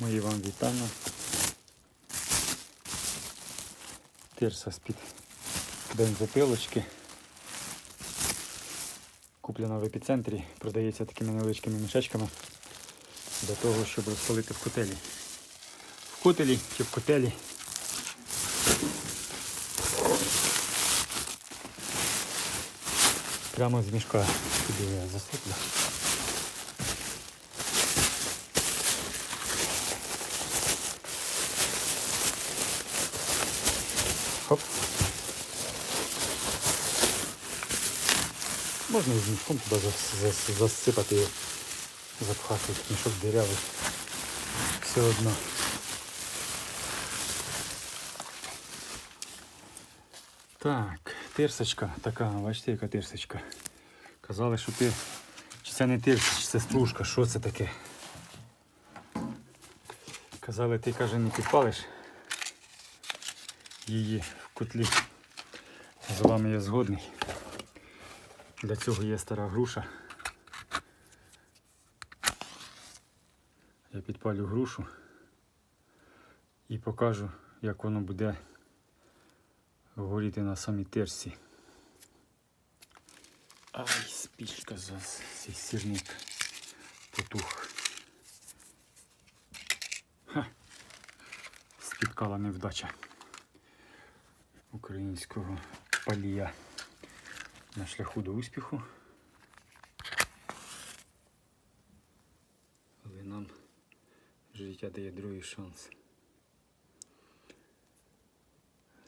Мої вам вітання. Тирса з-під бензопилочки. Куплена в епіцентрі, продається такими невеличкими мішечками для того, щоб розпалити в котелі. В котелі чи в котелі. Прямо з мішка я засиплю. Хоп. Можна і мішком туди зас- зас- засипати і запхати мішок дирявий. Все одно. Так, тирсочка така, бачите, яка тирсочка. Казали, що ти. Чи це не тирса, чи це стружка, що це таке? Казали, ти каже, не підпалиш її в котлі. З вами я згодний. Для цього є стара груша. Я підпалю грушу і покажу, як воно буде горіти на самій терсі. Ай, спічка за цей сірник потух. Ха. Спіткала невдача українського палія на шляху до успіху. Але нам життя дає другий шанс.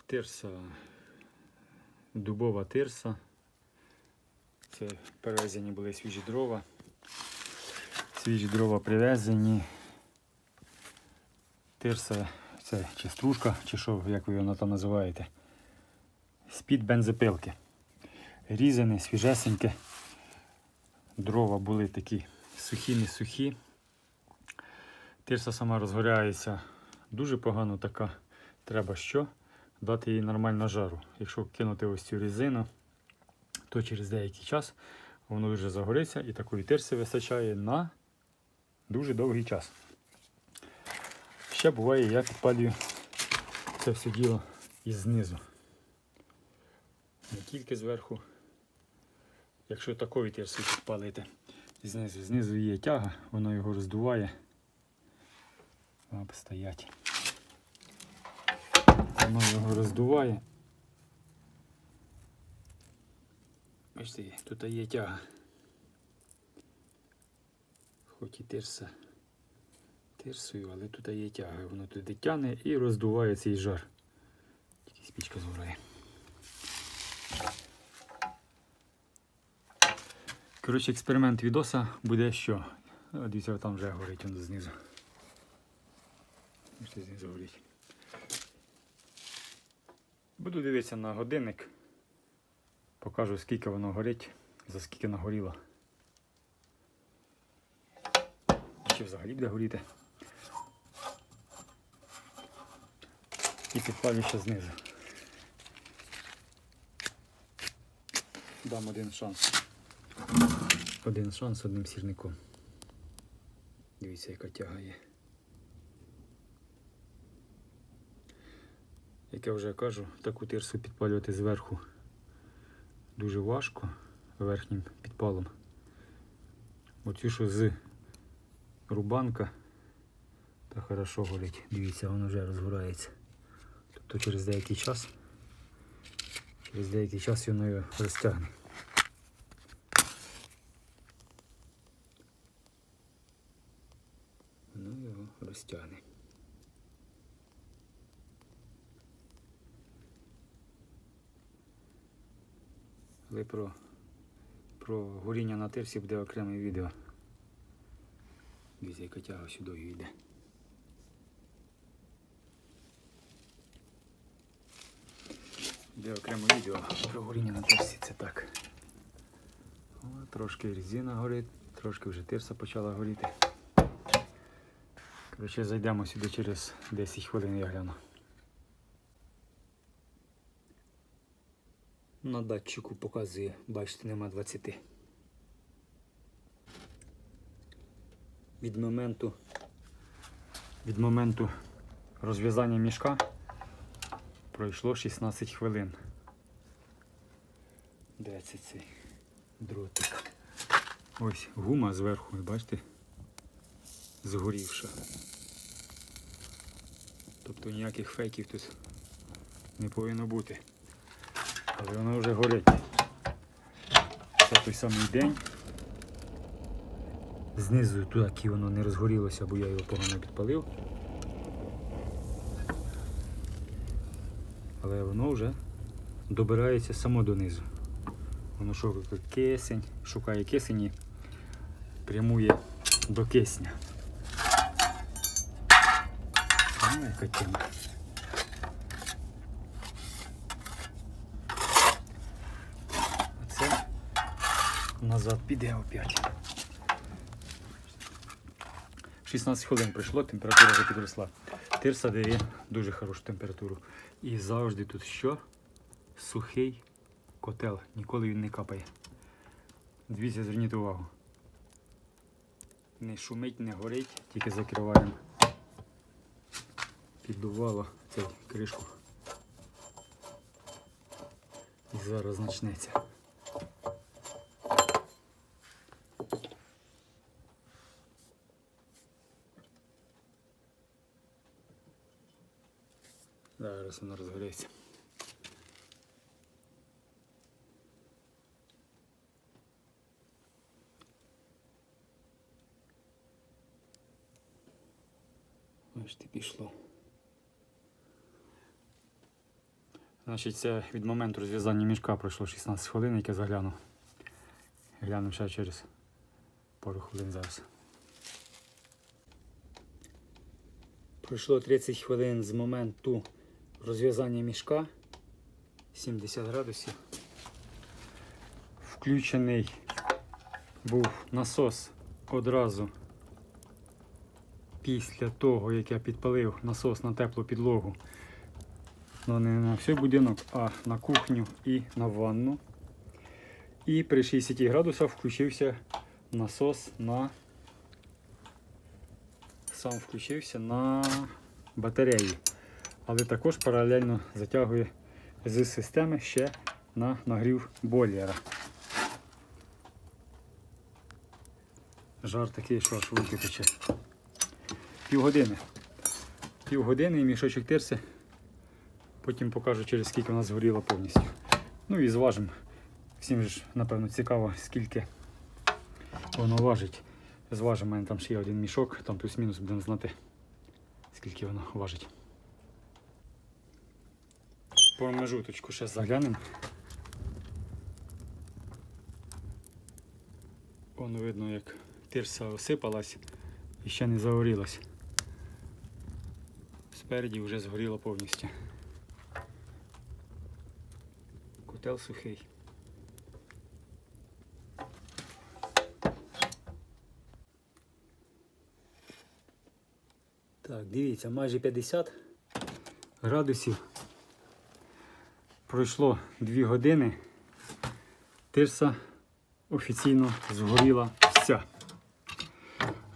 Тирса, дубова тирса. Це перевезені були свіжі дрова. Свіжі дрова привезені. Тирса це чи стружка, чи що, як ви його там називаєте. З-під бензопилки. Різане, свіжесеньке. Дрова були такі сухі, не сухі. Тирса сама розгоряється дуже погано така. Треба що? Дати їй нормально жару. Якщо кинути ось цю резину, то через деякий час воно дуже загориться і такої тирси вистачає на дуже довгий час. Ще буває, я підпалюю це все діло із знизу. Не тільки зверху. Якщо такої тирси підпалити знизу, знизу є тяга, воно його роздуває. Лапи стоять. Воно його роздуває. Бачите, тут є тяга. Хоч і тирса тирсою, але тут є тяга. Воно туди тягне і роздуває цей жар. Тільки спічка згорає. Коротше, експеримент відоса буде що? Дивіться, там вже горить воно знизу. Бачите, знизу горить. Буду дивитися на годинник. Покажу скільки воно горить, за скільки нагоріло. Чи взагалі буде горіти. І підпалю ще знизу. Дам один шанс. Один шанс одним сірником. Дивіться, яка тяга є. Як я вже кажу, таку тирсу підпалювати зверху дуже важко верхнім підпалом. Оцю, що з рубанка, та хорошо горить. Дивіться, воно вже розгорається. Тобто через деякий час, через деякий час воно його розтягне. Воно його розтягне. Але про, про горіння на тирсі буде окреме відео. Дивіться, яка тяга сюди йде. Буде окреме відео про горіння на тирсі, це так. О, трошки резина горить, трошки вже тирса почала горіти. Коротше, зайдемо сюди через 10 хвилин, я гляну. На датчику показує, бачите, нема 20. Від моменту від моменту розв'язання мішка пройшло 16 хвилин. Де це цей дротик? Ось гума зверху, бачите, згорівша. Тобто ніяких фейків тут не повинно бути. Але воно вже горить. Це той самий день. Знизу туди воно не розгорілося, бо я його погано підпалив. Але воно вже добирається само донизу. Воно шукає кисень, шукає кисень і прямує до кисня. Ну, яка тема. Оце назад піде опять. 16 хвилин пройшло, температура вже підросла. Тирса дає дуже хорошу температуру. І завжди тут що? Сухий котел. Ніколи він не капає. Дивіться, зверніть увагу. Не шумить, не горить, тільки закриваємо. Піддувало цей кришку. І зараз почнеться. Зараз воно розгоряється. Ти пішло. Значить, це від моменту розв'язання мішка пройшло 16 хвилин, як я заглянув. Глянемо ще через пару хвилин зараз. Пройшло 30 хвилин з моменту розв'язання мішка 70 градусів. Включений був насос одразу після того, як я підпалив насос на теплу підлогу. Ну, не на всій будинок, а на кухню і на ванну. І при 60 градусах включився насос на сам включився на батареї. Але також паралельно затягує з системи ще на нагрів бойлера. Жар такий, що аж руки тече. Півгодини. Півгодини і мішочок терси. Потім покажу, через скільки вона згоріла повністю. Ну і зважимо. Всім ж, напевно, цікаво, скільки воно важить. Зважимо, мене там ще є один мішок, там плюс-мінус будемо знати, скільки воно важить. По межуточку ще заглянемо. Воно видно, як тирса осипалась і ще не загорілась. Спереді вже згоріло повністю. Котел сухий. Так, дивіться, майже 50 градусів. Пройшло 2 години. Тирса офіційно згоріла вся.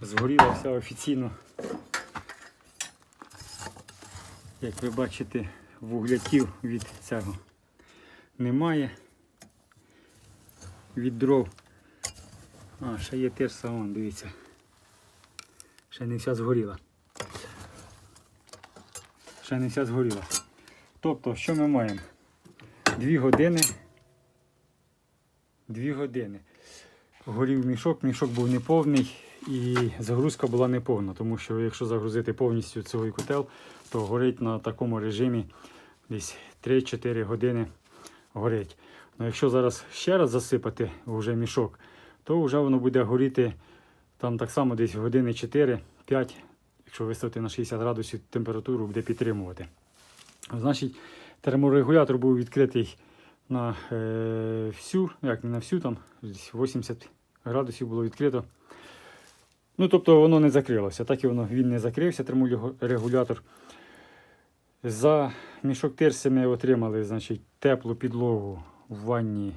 Згоріла вся офіційно. Як ви бачите, вугляків від цього немає. Від. А, ще є тирса, вон, дивіться. Ще не вся згоріла. Ще не вся згоріла. Тобто, що ми маємо? Дві години. Дві години. Горів мішок, мішок був неповний і загрузка була неповна, тому що якщо загрузити повністю цей котел, то горить на такому режимі десь 3-4 години горить. Ну, якщо зараз ще раз засипати вже мішок, то вже воно буде горіти там так само десь години 4-5, якщо виставити на 60 градусів температуру, буде підтримувати. Значить, терморегулятор був відкритий на е, всю, як не на всю, там десь 80 градусів було відкрито. Ну, тобто воно не закрилося. Так і воно він не закрився, терморегулятор. За мішок тирси ми отримали значить, теплу підлогу в ванні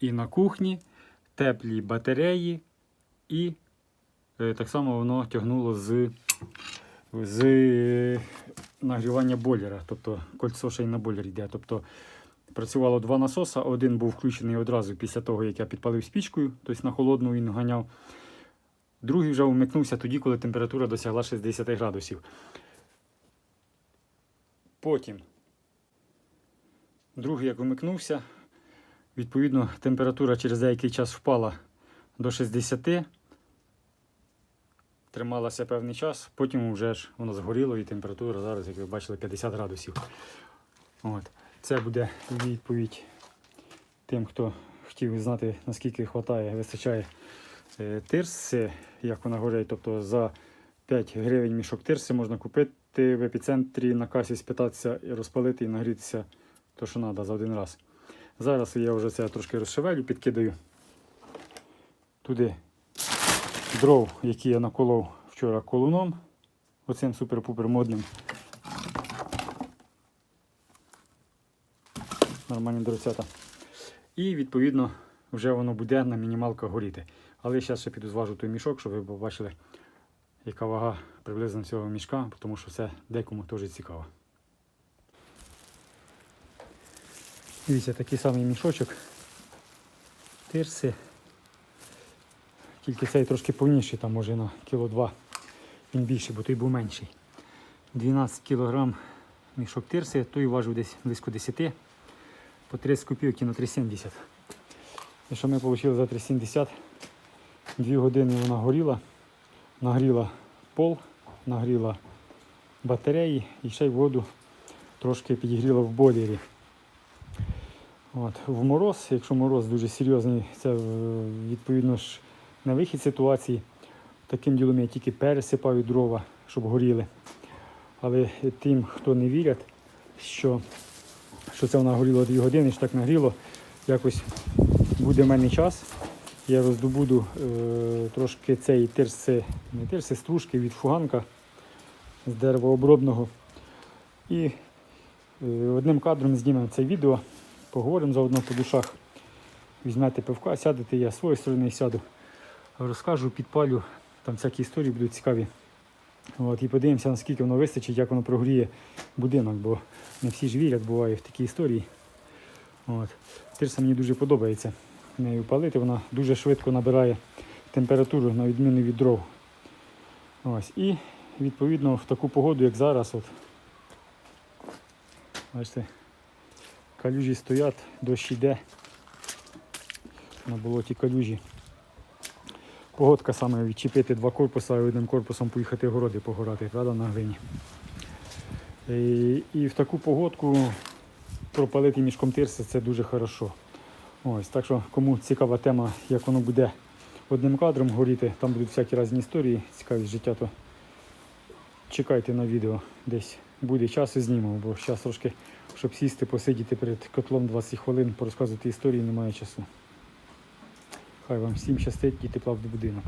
і на кухні, теплі батареї і е, так само воно тягнуло з, з е, нагрівання бойлера. Тобто кольцо ще й на бойлер йде. Тобто працювало два насоси. Один був включений одразу після того, як я підпалив спічкою, тобто на холодну він ганяв. Другий вже вмикнувся тоді, коли температура досягла 60 градусів. Потім другий як вмикнувся, відповідно, температура через деякий час впала до 60, трималася певний час, потім вже ж воно згоріло і температура зараз, як ви бачили, 50 градусів. От. Це буде відповідь тим, хто хотів знати, наскільки вистачає е, тирси, як вона горить. Тобто за 5 гривень мішок тирси можна купити в епіцентрі на касі спитатися розпалити і нагрітися то, що треба за один раз. Зараз я вже це трошки розшевелю, підкидаю туди дров, які я наколов вчора колуном, оцим супер-пупер модним. Нормальні дровцята. І відповідно вже воно буде на мінімалках горіти. Але зараз ще піду зважу той мішок, щоб ви побачили, яка вага приблизно цього мішка, тому що це декому теж цікаво. Дивіться, такий самий мішочок. Тирси. Тільки цей трошки повніший, там може на кіло два. Він більший, бо той був менший. 12 кг мішок тирси, той важив десь близько 10 по 30 копійки на 3,70. І що ми отримали за 3,70? Дві години вона горіла, нагріла пол, нагріла батареї і ще й воду трошки підігріла в бойлері. От. В мороз, якщо мороз дуже серйозний, це е, відповідно ж на вихід ситуації. Таким ділом я тільки пересипаю дрова, щоб горіли. Але тим, хто не вірять, що, що це вона горіла 2 години, що так нагріло, якось буде в мене час. Я роздобуду е, трошки цей тирси, не тирси, стружки від фуганка з деревообробного. І е, одним кадром знімемо це відео, поговоримо заодно по душах. Візьмете пивка, сядете, я з своєї сторони сяду, розкажу, підпалю, там всякі історії будуть цікаві. От, і подивимося, наскільки воно вистачить, як воно прогріє будинок, бо не всі ж вірять, буває в такі історії. От. Тирса мені дуже подобається нею палити, вона дуже швидко набирає температуру на відміну від дров. Ось. І відповідно в таку погоду, як зараз, от, бачите, калюжі стоять, дощ йде. На болоті калюжі. Погодка саме відчепити два корпуси і одним корпусом поїхати городи погорати, правда, на глині. І, і в таку погодку пропалити мішком тирси це дуже хорошо. Ось, так що кому цікава тема, як воно буде одним кадром горіти, там будуть всякі різні історії, цікаві життя, то чекайте на відео десь. Буде час і знімемо, бо зараз трошки, щоб сісти, посидіти перед котлом 20 хвилин, порозказувати історії, немає часу. Хай вам всім щастить і тепла в будинок.